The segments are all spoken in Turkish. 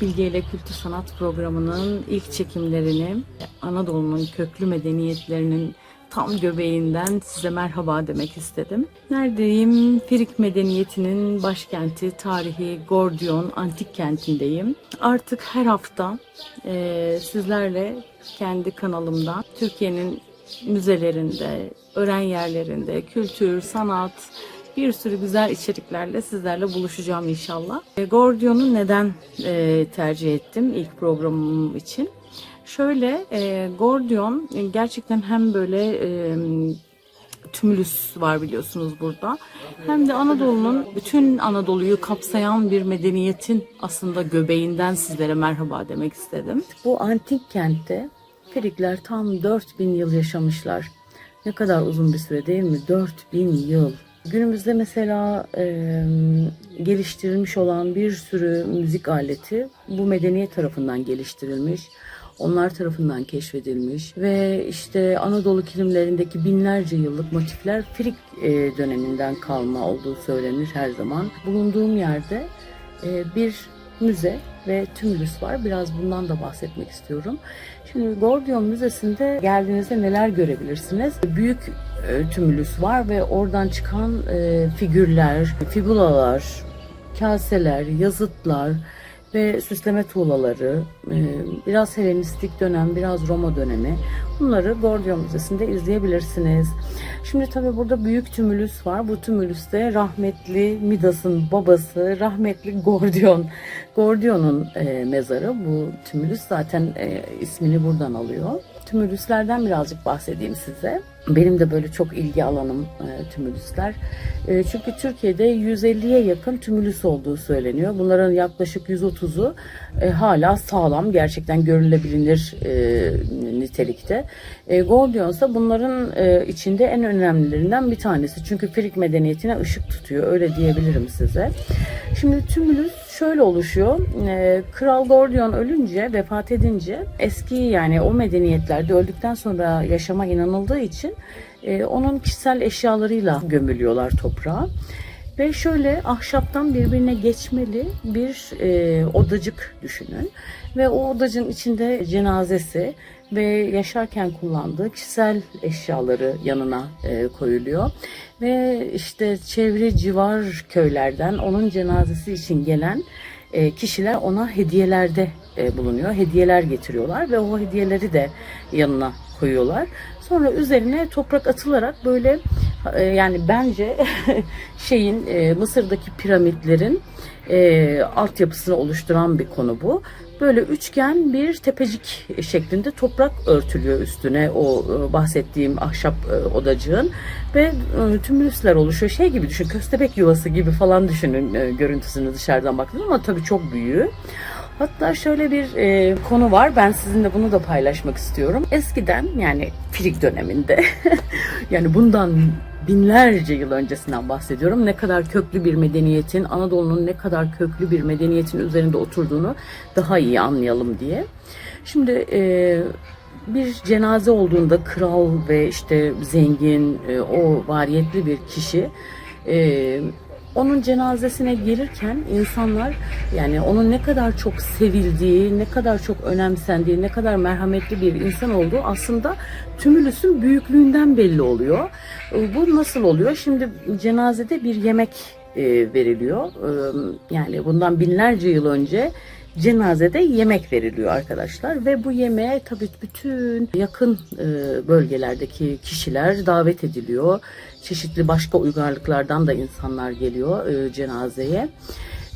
Bilge ile Kültür Sanat programının ilk çekimlerini Anadolu'nun köklü medeniyetlerinin tam göbeğinden size merhaba demek istedim. Neredeyim? Firik medeniyetinin başkenti, tarihi Gordiyon antik kentindeyim. Artık her hafta eee, sizlerle kendi kanalımda Türkiye'nin müzelerinde, öğren yerlerinde, kültür, sanat, bir sürü güzel içeriklerle sizlerle buluşacağım inşallah. E, Gordion'u neden e, tercih ettim ilk programım için? Şöyle, e, Gordion gerçekten hem böyle tümülüs var biliyorsunuz burada. Hem de Anadolu'nun bütün Anadolu'yu kapsayan bir medeniyetin aslında göbeğinden sizlere merhaba demek istedim. Bu antik kentte Firikler tam 4000 yıl yaşamışlar. Ne kadar uzun bir süre değil mi? 4000 yıl. Günümüzde mesela e, geliştirilmiş olan bir sürü müzik aleti bu medeniyet tarafından geliştirilmiş. Onlar tarafından keşfedilmiş ve işte Anadolu kilimlerindeki binlerce yıllık motifler Frig e, döneminden kalma olduğu söylenir her zaman. Bulunduğum yerde e, bir müze ve tümülüs var. Biraz bundan da bahsetmek istiyorum. Şimdi Gordion Müzesi'nde geldiğinizde neler görebilirsiniz? Büyük e, tümülüs var ve oradan çıkan e, figürler, figulalar, kaseler, yazıtlar ve süsleme tuğlaları, e, biraz Helenistik dönem, biraz Roma dönemi. Bunları Gordion Müzesi'nde izleyebilirsiniz. Şimdi tabii burada büyük tümülüs var. Bu tümülüste rahmetli Midas'ın babası, rahmetli Gordion. Gordion'un e, mezarı. Bu tümülüs zaten e, ismini buradan alıyor. Tümülüslerden birazcık bahsedeyim size. Benim de böyle çok ilgi alanım e, tümülüsler. E, çünkü Türkiye'de 150'ye yakın tümülüs olduğu söyleniyor. Bunların yaklaşık 130'u e, hala sağlam, gerçekten görülebilir e, nitelikte. E, Gordion ise bunların e, içinde en önemlilerinden bir tanesi. Çünkü Frig medeniyetine ışık tutuyor, öyle diyebilirim size. Şimdi tümülüs şöyle oluşuyor. E, Kral Gordion ölünce, vefat edince eski yani o medeniyetlerde öldükten sonra yaşama inanıldığı için e, onun kişisel eşyalarıyla gömülüyorlar toprağa. Ve şöyle ahşaptan birbirine geçmeli bir e, odacık düşünün. Ve o odacın içinde cenazesi ve yaşarken kullandığı kişisel eşyaları yanına e, koyuluyor. Ve işte çevre civar köylerden onun cenazesi için gelen e, kişiler ona hediyelerde e, bulunuyor. Hediyeler getiriyorlar ve o hediyeleri de yanına koyuyorlar. Sonra üzerine toprak atılarak böyle yani bence şeyin e, Mısır'daki piramitlerin e, altyapısını oluşturan bir konu bu. Böyle üçgen bir tepecik şeklinde toprak örtülüyor üstüne o e, bahsettiğim ahşap e, odacığın ve e, tümülüsler oluşuyor. Şey gibi düşün köstebek yuvası gibi falan düşünün görüntüsünü dışarıdan baktığınız ama tabii çok büyüğü. Hatta şöyle bir e, konu var. Ben sizinle bunu da paylaşmak istiyorum. Eskiden yani Frig döneminde yani bundan binlerce yıl öncesinden bahsediyorum. Ne kadar köklü bir medeniyetin, Anadolu'nun ne kadar köklü bir medeniyetin üzerinde oturduğunu daha iyi anlayalım diye. Şimdi e, bir cenaze olduğunda kral ve işte zengin, e, o variyetli bir kişi e, onun cenazesine gelirken insanlar yani onun ne kadar çok sevildiği, ne kadar çok önemsendiği, ne kadar merhametli bir insan olduğu aslında tümülüsün büyüklüğünden belli oluyor. E, Bu nasıl oluyor? Şimdi cenazede bir yemek e, veriliyor. E, Yani bundan binlerce yıl önce cenazede yemek veriliyor arkadaşlar ve bu yemeğe tabii bütün yakın e, bölgelerdeki kişiler davet ediliyor. Çeşitli başka uygarlıklardan da insanlar geliyor e, cenazeye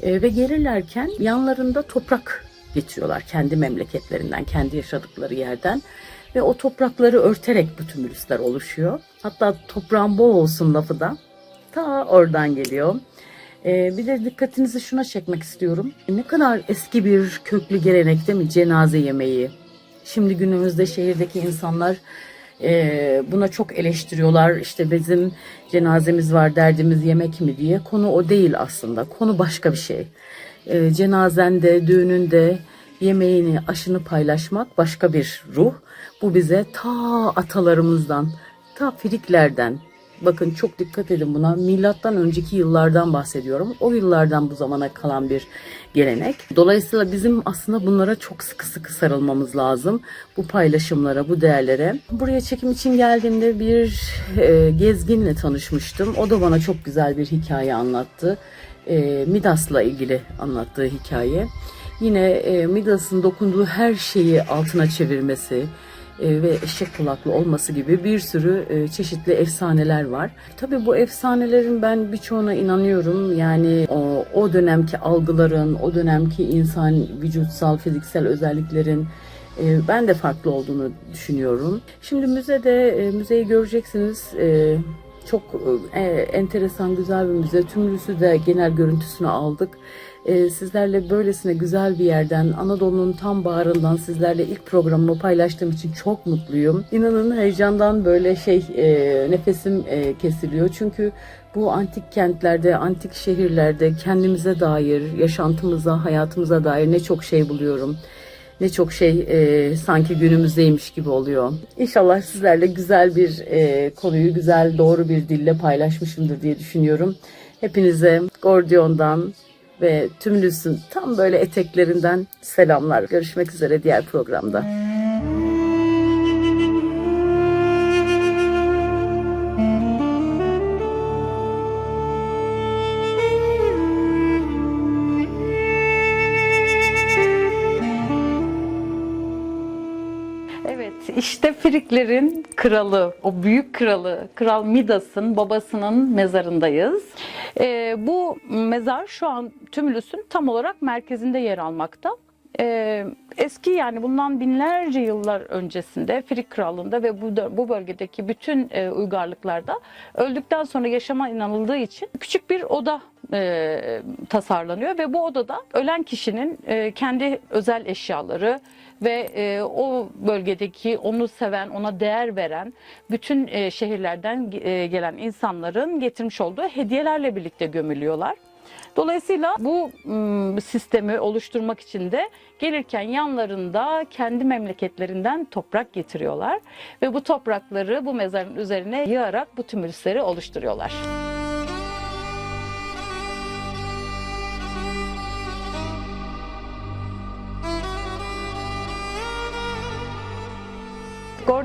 E, ve gelirlerken yanlarında toprak getiriyorlar kendi memleketlerinden, kendi yaşadıkları yerden ve o toprakları örterek bu tümülüsler oluşuyor. Hatta toprağın bol olsun lafı da ta oradan geliyor. Ee, bir de dikkatinizi şuna çekmek istiyorum. Ne kadar eski bir köklü gelenek değil mi cenaze yemeği? Şimdi günümüzde şehirdeki insanlar e, buna çok eleştiriyorlar. İşte bizim cenazemiz var derdimiz yemek mi diye. Konu o değil aslında. Konu başka bir şey. E, cenazende, düğününde yemeğini, aşını paylaşmak başka bir ruh. Bu bize ta atalarımızdan, ta Friklerden, bakın çok dikkat edin buna. Milattan önceki yıllardan bahsediyorum. O yıllardan bu zamana kalan bir gelenek. Dolayısıyla bizim aslında bunlara çok sıkı sıkı sarılmamız lazım. Bu paylaşımlara, bu değerlere. Buraya çekim için geldiğimde bir e, gezginle tanışmıştım. O da bana çok güzel bir hikaye anlattı. E, Midas'la ilgili anlattığı hikaye. Yine e, Midas'ın dokunduğu her şeyi altına çevirmesi, ve eşek kulaklı olması gibi bir sürü e, çeşitli efsaneler var. Tabii bu efsanelerin ben birçoğuna inanıyorum. Yani o, o dönemki algıların, o dönemki insan vücutsal, fiziksel özelliklerin e, ben de farklı olduğunu düşünüyorum. Şimdi müzede, e, müzeyi göreceksiniz. Çok e, enteresan, güzel bir müze. Tümlüsü de genel görüntüsünü aldık. E, sizlerle böylesine güzel bir yerden, Anadolu'nun tam bağrından sizlerle ilk programımı paylaştığım için çok mutluyum. İnanın heyecandan böyle şey e, nefesim e, kesiliyor. Çünkü bu antik kentlerde, antik şehirlerde kendimize dair, yaşantımıza, hayatımıza dair ne çok şey buluyorum ne çok şey e, sanki günümüzdeymiş gibi oluyor. İnşallah sizlerle güzel bir e, konuyu güzel doğru bir dille paylaşmışımdır diye düşünüyorum. Hepinize Gordion'dan ve Tümlüs'ün tam böyle eteklerinden selamlar. Görüşmek üzere diğer programda. İşte Friklerin kralı, o büyük kralı, Kral Midas'ın babasının mezarındayız. Ee, bu mezar şu an Tümülüs'ün tam olarak merkezinde yer almakta. Ee, eski yani bundan binlerce yıllar öncesinde Frik Krallığı'nda ve bu, bu bölgedeki bütün e, uygarlıklarda öldükten sonra yaşama inanıldığı için küçük bir oda e, tasarlanıyor ve bu odada ölen kişinin e, kendi özel eşyaları ve e, o bölgedeki onu seven, ona değer veren bütün e, şehirlerden e, gelen insanların getirmiş olduğu hediyelerle birlikte gömülüyorlar. Dolayısıyla bu sistemi oluşturmak için de gelirken yanlarında kendi memleketlerinden toprak getiriyorlar ve bu toprakları bu mezarın üzerine yığarak bu tümülüsleri oluşturuyorlar.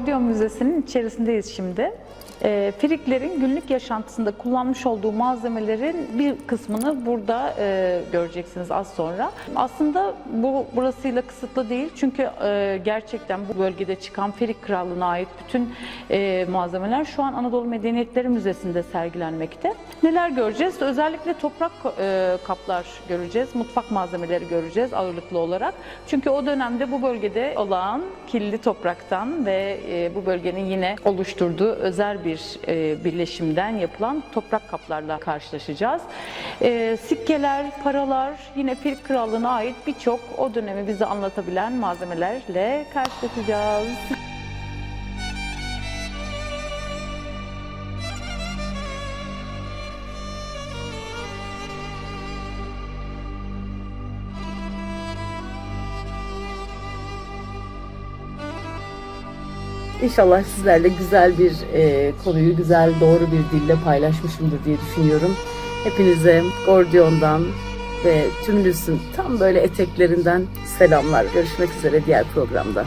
Gordion Müzesi'nin içerisindeyiz şimdi. E, Friklerin günlük yaşantısında kullanmış olduğu malzemelerin bir kısmını burada e, göreceksiniz az sonra. Aslında bu burasıyla kısıtlı değil çünkü e, gerçekten bu bölgede çıkan Frik Krallığı'na ait bütün e, malzemeler şu an Anadolu Medeniyetleri Müzesi'nde sergilenmekte. Neler göreceğiz? Özellikle toprak e, kaplar göreceğiz, mutfak malzemeleri göreceğiz ağırlıklı olarak. Çünkü o dönemde bu bölgede olan kirli topraktan ve e, bu bölgenin yine oluşturduğu özel bir e, birleşimden yapılan toprak kaplarla karşılaşacağız. E, sikkeler, paralar, yine Fil Krallığı'na ait birçok o dönemi bize anlatabilen malzemelerle karşılaşacağız. İnşallah sizlerle güzel bir e, konuyu güzel doğru bir dille paylaşmışımdır diye düşünüyorum. Hepinize Gordion'dan ve Tümlüs'ün tam böyle eteklerinden selamlar. Görüşmek üzere diğer programda.